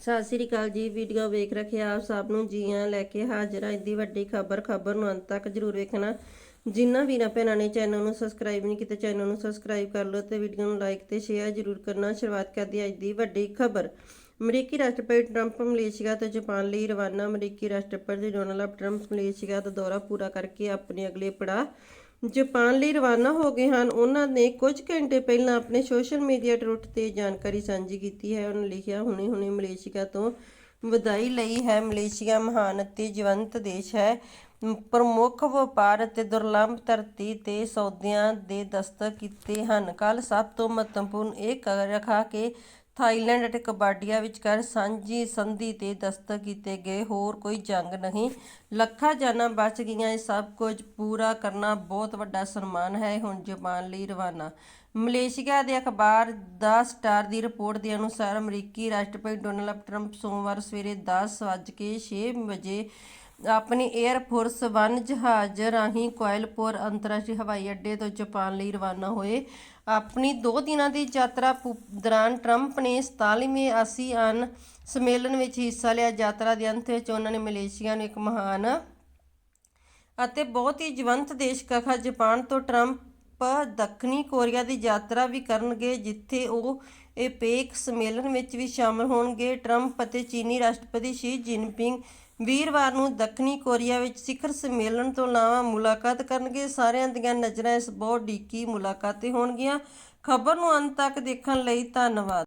ਸਤਿ ਸ੍ਰੀ ਅਕਾਲ ਜੀ ਵੀਡੀਓ ਵੇਖ ਰੱਖੇ ਆਪ ਸਭ ਨੂੰ ਜੀਆਂ ਲੈ ਕੇ ਹਾਜ਼ਰ ਹਾਂ। ਇੰਦੀ ਵੱਡੀ ਖਬਰ ਖਬਰ ਨੂੰ ਅੰਤ ਤੱਕ ਜਰੂਰ ਵੇਖਣਾ। ਜਿਨ੍ਹਾਂ ਵੀਰਾਂ ਭੈਣਾਂ ਨੇ ਚੈਨਲ ਨੂੰ ਸਬਸਕ੍ਰਾਈਬ ਨਹੀਂ ਕੀਤਾ ਚੈਨਲ ਨੂੰ ਸਬਸਕ੍ਰਾਈਬ ਕਰ ਲਓ ਤੇ ਵੀਡੀਓ ਨੂੰ ਲਾਈਕ ਤੇ ਸ਼ੇਅਰ ਜਰੂਰ ਕਰਨਾ। ਸ਼ੁਰੂਆਤ ਕਰਦੀ ਅੱਜ ਦੀ ਵੱਡੀ ਖਬਰ। ਅਮਰੀਕੀ ਰਾਸ਼ਟਰਪਤੀ ਟਰੰਪ ਮਲੇਸ਼ੀਆ ਤੋਂ ਜਾਪਾਨ ਲਈ ਰਵਾਨਾ। ਅਮਰੀਕੀ ਰਾਸ਼ਟਰਪਤੀ ਡੋਨਲਡ ਟਰੰਪ ਮਲੇਸ਼ੀਆ ਦਾ ਦੌਰਾ ਪੂਰਾ ਕਰਕੇ ਆਪਣੇ ਅਗਲੇ ਪੜਾਅ ਜਾਪਾਨ ਲਈ ਰਵਾਨਾ ਹੋ ਗਏ ਹਨ। ਉਹਨਾਂ ਨੇ ਕੁਝ ਘੰਟੇ ਪਹਿਲਾਂ ਆਪਣੇ ਸੋਸ਼ਲ ਮੀਡੀਆ ਟਰੁੱਟ ਤੇ ਜਾਣਕਾਰੀ ਸਾਂਝੀ ਕੀਤੀ ਹੈ। ਉਹਨਾਂ ਲਿਖਿਆ ਹੁਣੇ ਹੁਣੇ ਮਲੇਸ਼ੀਆ ਤੋਂ ਵਧਾਈ ਲਈ ਹੈ। ਮਲੇਸ਼ੀਆ ਮਹਾਨ ਅਤੇ ਜਵੰਤ ਦੇਸ਼ ਹੈ। ਪ੍ਰਮੁੱਖ ਵਪਾਰ ਅਤੇ ਦੁਰਲੱਭ ਧਰਤੀ ਤੇ ਸੌਦਿਆਂ ਦੇ ਦਸਤਕ ਕੀਤੇ ਹਨ। ਕੱਲ ਸਭ ਤੋਂ ਮਹੱਤਵਪੂਰਨ ਇਹ ਰਖਾ ਕਿ ਥਾਈਲੈਂਡ ਅਤੇ ਕਬਾਡੀਆ ਵਿਚਕਾਰ ਸਾਂਝੀ ਸੰਧੀ ਤੇ ਦਸਤਕ ਕੀਤੇ ਗਏ। ਹੋਰ ਕੋਈ ਜੰਗ ਨਹੀਂ। ਲੱਖਾਂ ਜਾਨਾਂ ਬਚ ਗਈਆਂ। ਇਹ ਸਭ ਕੁਝ ਪੂਰਾ ਕਰਨਾ ਬਹੁਤ ਵੱਡਾ ਸਨਮਾਨ ਹੈ। ਹੁਣ ਜਾਪਾਨ ਲਈ ਰਵਾਨਾ। ਮਲੇਸ਼ੀਆ ਦੇ ਅਖਬਾਰ ਦਾ ਸਟਾਰ ਦੀ ਰਿਪੋਰਟ ਦੇ ਅਨੁਸਾਰ ਅਮਰੀਕੀ ਰਾਸ਼ਟਰਪਤੀ ਡੋਨਲਡ ਟਰੰਪ ਸੋਮਵਾਰ ਸਵੇਰੇ 10:06 ਵਜੇ ਆਪਣੀ 에ਅਰ ਫੋਰਸ 1 ਜਹਾਜ਼ ਰਾਹੀਂ ਕੋਇਲਪੁਰ ਅੰਤਰਰਾਸ਼ਟਰੀ ਹਵਾਈ ਅੱਡੇ ਤੋਂ ਜਾਪਾਨ ਲਈ ਰਵਾਨਾ ਹੋਏ। ਆਪਣੀ 2 ਦਿਨਾਂ ਦੀ ਯਾਤਰਾ ਪੁ- ਦੌਰਾਨ ਟਰੰਪ ਨੇ 47ਵੇਂ ਆਸੀਆਨ ਸੰਮੇਲਨ ਵਿੱਚ ਹਿੱਸਾ ਲਿਆ। ਯਾਤਰਾ ਦੇ ਅੰਤ ਵਿੱਚ ਉਹਨਾਂ ਨੇ ਮਲੇਸ਼ੀਆ ਨੂੰ ਇੱਕ ਮਹਾਨ ਅਤੇ ਬਹੁਤ ਹੀ ਜਵੰਤ ਦੇਸ਼ ਕਹਾ। ਜਾਪਾਨ ਤੋਂ ਟਰੰਪ ਦੱਖਣੀ ਕੋਰੀਆ ਦੀ ਯਾਤਰਾ ਵੀ ਕਰਨਗੇ, ਜਿੱਥੇ ਉਹ ਏਪੇਕ ਸੰਮੇਲਨ ਵਿੱਚ ਵੀ ਸ਼ਾਮਲ ਹੋਣਗੇ। ਟਰੰਪ ਅਤੇ ਚੀਨੀ ਰਾਸ਼ਟਰਪਤੀ ਸ਼ੀ ਜਿਨਪਿੰਗ ਵੀਰਵਾਰ ਨੂੰ ਦੱਖਣੀ ਕੋਰੀਆ ਵਿੱਚ ਸਿਖਰ ਸੰਮੇਲਨ ਤੋਂ ਇਲਾਵਾ ਮੁਲਾਕਾਤ ਕਰਨਗੇ। ਸਾਰਿਆਂ ਦੀਆਂ ਨਜ਼ਰਾਂ ਇਸ ਬਹੁਤ ਡੀਕੀ ਮੁਲਾਕਾਤ ਤੇ ਹੋਣਗੀਆਂ। ਖਬਰ ਨੂੰ ਅੰਤ ਤੱਕ ਦੇਖਣ ਲਈ ਧੰਨਵਾਦ।